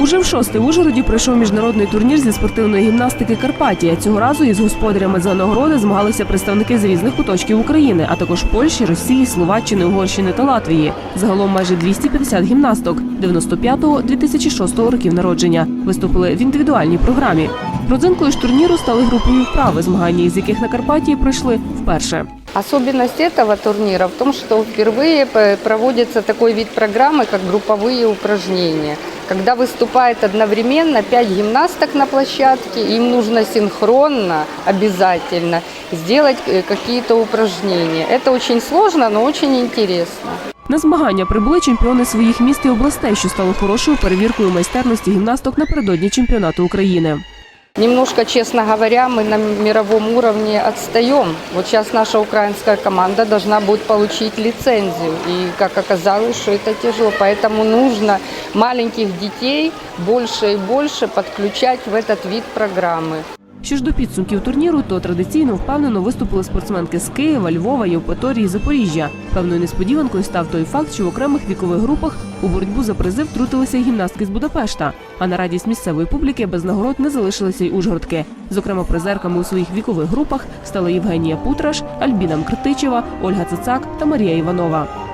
Уже в шосте в Ужгороді пройшов міжнародний турнір зі спортивної гімнастики Карпатія. Цього разу із господарями за нагороди змагалися представники з різних куточків України, а також Польщі, Росії, Словаччини, Угорщини та Латвії. Загалом майже 250 гімнасток 95-2006 років народження виступили в індивідуальній програмі. Родзинкою ж турніру стали групові вправи, змагання із яких на Карпатії пройшли вперше. Особенность этого турнира в том, что впервые п- проводится такой вид программы, как групповые упражнения. Когда выступает одновременно пять гимнасток на площадке, им нужно синхронно, обязательно сделать э, какие-то упражнения. Это очень сложно, но очень интересно. На змагання прибули чемпіони своїх міст і областей, що стало хорошою перевіркою майстерності гімнасток напередодні чемпіонату України. Немножко, честно говоря, мы на мировом уровне отстаем. Вот сейчас наша украинская команда должна будет получить лицензию. И, как оказалось, что это тяжело. Поэтому нужно маленьких детей больше и больше подключать в этот вид программы. Що ж до підсумків турніру, то традиційно впевнено виступили спортсменки з Києва, Львова, Євпаторії, Запоріжжя. Певною несподіванкою став той факт, що в окремих вікових групах у боротьбу за призи втрутилися гімнастки з Будапешта. А на радість місцевої публіки без нагород не залишилися й ужгородки. Зокрема, призерками у своїх вікових групах стали Євгенія Путраш, Альбіна Мкртичева, Ольга Цицак та Марія Іванова.